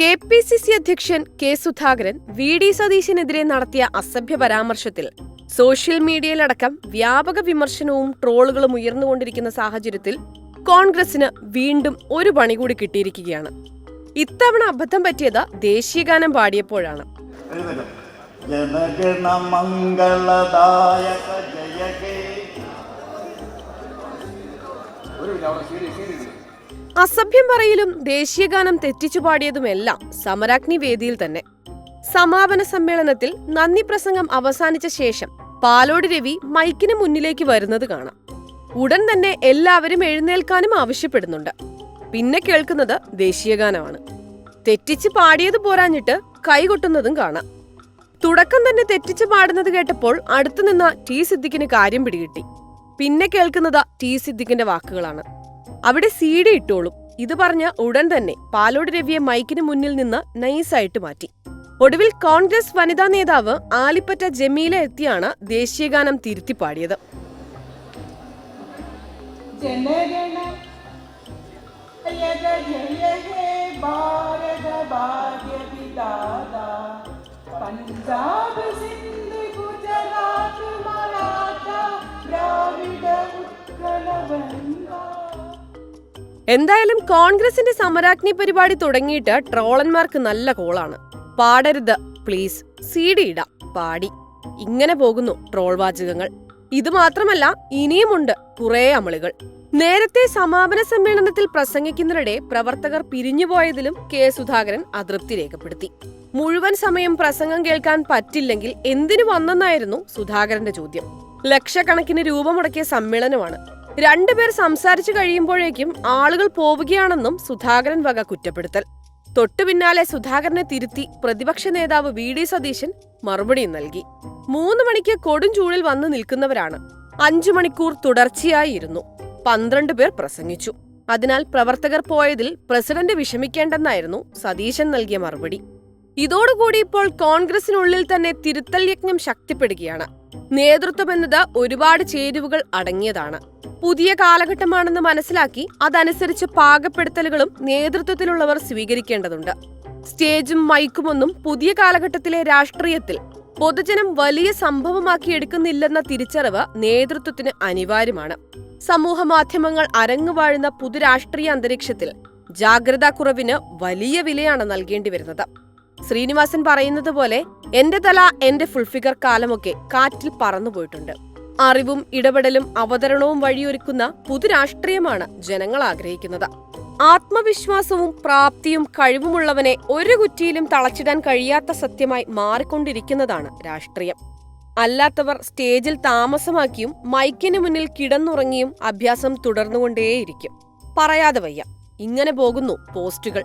K P C C അധ്യക്ഷൻ K Sudhakaran V D സതീശനെതിരെ നടത്തിയ അസഭ്യ പരാമർശത്തിൽ സോഷ്യൽ മീഡിയയിലടക്കം വ്യാപക വിമർശനവും ട്രോളുകളും ഉയർന്നുകൊണ്ടിരിക്കുന്ന സാഹചര്യത്തിൽ കോൺഗ്രസിന് വീണ്ടും ഒരു പണി കൂടി കിട്ടിയിരിക്കുകയാണ്. ഇത്തവണ അബദ്ധം പറ്റിയത് ദേശീയഗാനം പാടിയപ്പോഴാണ്. ഹേ അസഭ്യം പറയലും ദേശീയഗാനം തെറ്റിച്ചു പാടിയതുമെല്ലാം സമരാഗ്നി വേദിയിൽ തന്നെ. സമാപന സമ്മേളനത്തിൽ നന്ദി പ്രസംഗം അവസാനിച്ച ശേഷം പാലോട് രവി മൈക്കിന് മുന്നിലേക്ക് വരുന്നത് കാണാം. ഉടൻ തന്നെ എല്ലാവരും എഴുന്നേൽക്കാനും ആവശ്യപ്പെടുന്നുണ്ട്. പിന്നെ കേൾക്കുന്നത് ദേശീയഗാനമാണ്. തെറ്റിച്ച് പാടിയത് പോരാഞ്ഞിട്ട് കൈകൊട്ടുന്നതും കാണാം. തുടക്കം തന്നെ തെറ്റിച്ച് പാടുന്നത് കേട്ടപ്പോൾ അടുത്തുനിന്ന ടി സിദ്ദിഖിന് കാര്യം പിടികിട്ടി. പിന്നെ കേൾക്കുന്നത് ടി സിദ്ദിഖിന്റെ വാക്കുകളാണ്. അവിടെ സി ഡി ഇട്ടോളും. ഇത് പറഞ്ഞ ഉടൻ തന്നെ പാലോട് രവിയെ മൈക്കിന് മുന്നിൽ നിന്ന് നൈസായിട്ട് മാറ്റി. ഒടുവിൽ കോൺഗ്രസ് വനിതാ നേതാവ് ആലിപ്പറ്റ ജമീല എത്തിയാണ് ദേശീയഗാനം തിരുത്തിപ്പാടിയത്. ജനഗണ പഞ്ചാബ് എന്തായാലും കോൺഗ്രസിന്റെ സമരാഗ്നി പരിപാടി തുടങ്ങിയിട്ട് ട്രോളന്മാർക്ക് നല്ല കോളാണ്. പാടരുത് പ്ലീസ്. സി ഡി ഇടാം പാടി. ഇങ്ങനെ പോകുന്നു ട്രോൾ വാചകങ്ങൾ. ഇത് മാത്രമല്ല ഇനിയുമുണ്ട് കുറെ അമളികൾ. നേരത്തെ സമാപന സമ്മേളനത്തിൽ പ്രസംഗിക്കുന്നതിനിടെ പ്രവർത്തകർ പിരിഞ്ഞുപോയതിലും കെ സുധാകരൻ അതൃപ്തി രേഖപ്പെടുത്തി. മുഴുവൻ സമയം പ്രസംഗം കേൾക്കാൻ പറ്റില്ലെങ്കിൽ എന്തിനു വന്നെന്നായിരുന്നു സുധാകരന്റെ ചോദ്യം. ലക്ഷക്കണക്കിന് രൂപ മുടക്കിയ സമ്മേളനമാണ്. രണ്ടുപേർ സംസാരിച്ചു കഴിയുമ്പോഴേക്കും ആളുകൾ പോവുകയാണെന്നും സുധാകരൻ വക കുറ്റപ്പെടുത്തൽ. തൊട്ടു പിന്നാലെ സുധാകരനെ തിരുത്തി പ്രതിപക്ഷ നേതാവ് വി. ഡി. സതീശൻ മറുപടിയും നൽകി. മൂന്ന് മണിക്ക് കൊടും ചൂടിൽ വന്നു നിൽക്കുന്നവരാണ്. അഞ്ചു മണിക്കൂർ തുടർച്ചയായി ഇരുന്നു പന്ത്രണ്ട് പേർ പ്രസംഗിച്ചു. അതിനാൽ പ്രവർത്തകർ പോയതിൽ പ്രസിഡന്റ് വിഷമിക്കേണ്ടെന്നായിരുന്നു സതീശൻ നൽകിയ മറുപടി. ഇതോടുകൂടി ഇപ്പോൾ കോൺഗ്രസിനുള്ളിൽ തന്നെ തിരുത്തൽ യജ്ഞം ശക്തിപ്പെടുകയാണ്. നേതൃത്വം എന്നത് ഒരുപാട് ചേരുവകൾ അടങ്ങിയതാണ്. പുതിയ കാലഘട്ടമാണെന്ന് മനസ്സിലാക്കി അതനുസരിച്ച് പാകപ്പെടുത്തലുകളും നേതൃത്വത്തിലുള്ളവർ സ്വീകരിക്കേണ്ടതുണ്ട്. സ്റ്റേജും മൈക്കുമൊന്നും പുതിയ കാലഘട്ടത്തിലെ രാഷ്ട്രീയത്തിൽ പൊതുജനം വലിയ സംഭവമാക്കി എടുക്കുന്നില്ലെന്ന തിരിച്ചറിവ് നേതൃത്വത്തിന് അനിവാര്യമാണ്. സമൂഹ മാധ്യമങ്ങൾ അരങ്ങുവാഴുന്ന പുതുരാഷ്ട്രീയ അന്തരീക്ഷത്തിൽ ജാഗ്രതാക്കുറവിന് വലിയ വിലയാണ് നൽകേണ്ടി വരുന്നത്. ശ്രീനിവാസൻ പറയുന്നത് പോലെ എന്റെ തല എന്റെ ഫുൾഫിഗർ കാലമൊക്കെ കാറ്റിൽ പറന്നുപോയിട്ടുണ്ട്. അറിവും ഇടപെടലും അവതരണവും വഴിയൊരുക്കുന്ന പുതുരാഷ്ട്രീയമാണ് ജനങ്ങൾ ആഗ്രഹിക്കുന്നത്. ആത്മവിശ്വാസവും പ്രാപ്തിയും കഴിവുമുള്ളവനെ ഒരു കുറ്റിയിലും തളച്ചിടാൻ കഴിയാത്ത സത്യമായി മാറിക്കൊണ്ടിരിക്കുന്നതാണ് രാഷ്ട്രീയം. അല്ലാത്തവർ സ്റ്റേജിൽ താമസമാക്കിയും മൈക്കിന് മുന്നിൽ കിടന്നുറങ്ങിയും അഭ്യാസം തുടർന്നുകൊണ്ടേയിരിക്കും. പറയാതെ വയ്യ. ഇങ്ങനെ പോകുന്നു പോസ്റ്റുകൾ.